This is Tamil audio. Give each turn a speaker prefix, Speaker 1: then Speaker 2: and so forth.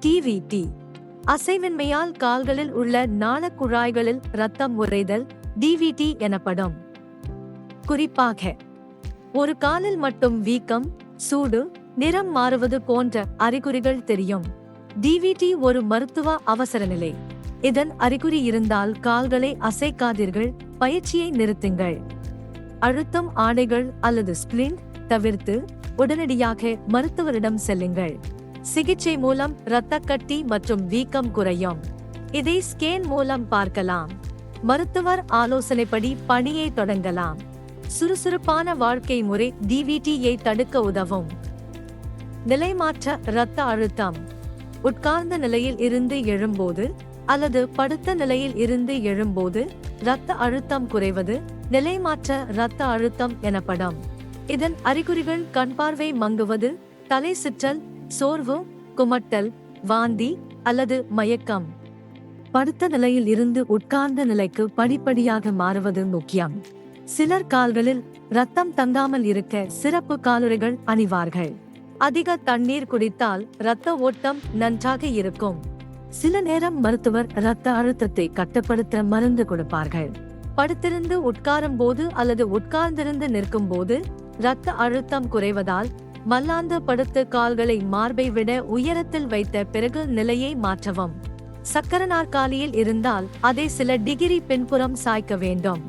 Speaker 1: டிவிடி அசைவின்மையால் கால்களில் உள்ள நாளக்குழாய்களில் இரத்தம் உறைதல் டிவிடி எனப்படும். குறிப்பாக ஒரு காலில் மட்டும் வீக்கம் சூடு நிறம் மாறுவது போன்ற அறிகுறிகள் தெரியும். டிவிடி ஒரு மருத்துவ அவசர நிலை. இதன் அறிகுறி இருந்தால் கால்களை அசைக்காதீர்கள் பயிற்சியை நிறுத்துங்கள். அழுத்தம் ஆடைகள் அல்லது ஸ்பிளின் தவிர்த்து உடனடியாக மருத்துவரிடம் செல்லுங்கள். சிகிச்சை மூலம் இரத்தக்கட்டி மற்றும் வீக்கம் குறையும். இதை ஸ்கேன் மூலம் பார்க்கலாம். மருத்துவர் ஆலோசனைப்படி பணியை தொடங்கலாம். சுறுசுறுப்பான வாழ்க்கை முறை டிவிடியை தடுக்க உதவும். நிலைமாற்ற இரத்த அழுத்தம். உட்கார்ந்த நிலையில் இருந்து எழும்போது அல்லது படுத்த நிலையில் இருந்து எழும்போது இரத்த அழுத்தம் குறைவது நிலைமாற்ற இரத்த அழுத்தம் எனப்படும். இதன் அறிகுறிகள் கண்பார்வை மங்குவது தலை சுற்றல் சோர்வு குமட்டல் வாந்தி அல்லது மயக்கம். படுத்த நிலையில் இருந்து உட்கார்ந்த நிலைக்கு படிப்படியாக மாறுவது முக்கியம். சிலர் கால்களில் ரத்தம் தங்காமல் இருக்க சிறப்பு காலுறைகள் அணிவார்கள். அதிக தண்ணீர் குடித்தால் இரத்த ஓட்டம் நன்றாக இருக்கும். சில நேரம் மருத்துவர் இரத்த அழுத்தத்தை கட்டுப்படுத்த மருந்து கொடுப்பார்கள். படுத்திருந்து உட்காரும் போது அல்லது உட்கார்ந்திருந்து நிற்கும் போது இரத்த அழுத்தம் குறைவதால் மல்லாந்து படுத்து கால்களை மார்பை விட உயரத்தில் வைத்த பிறகு நிலையை மாற்றவும். சக்கர நாற்காலியில் இருந்தால் அதை சில டிகிரி பின்புறம் சாய்க்க வேண்டும்.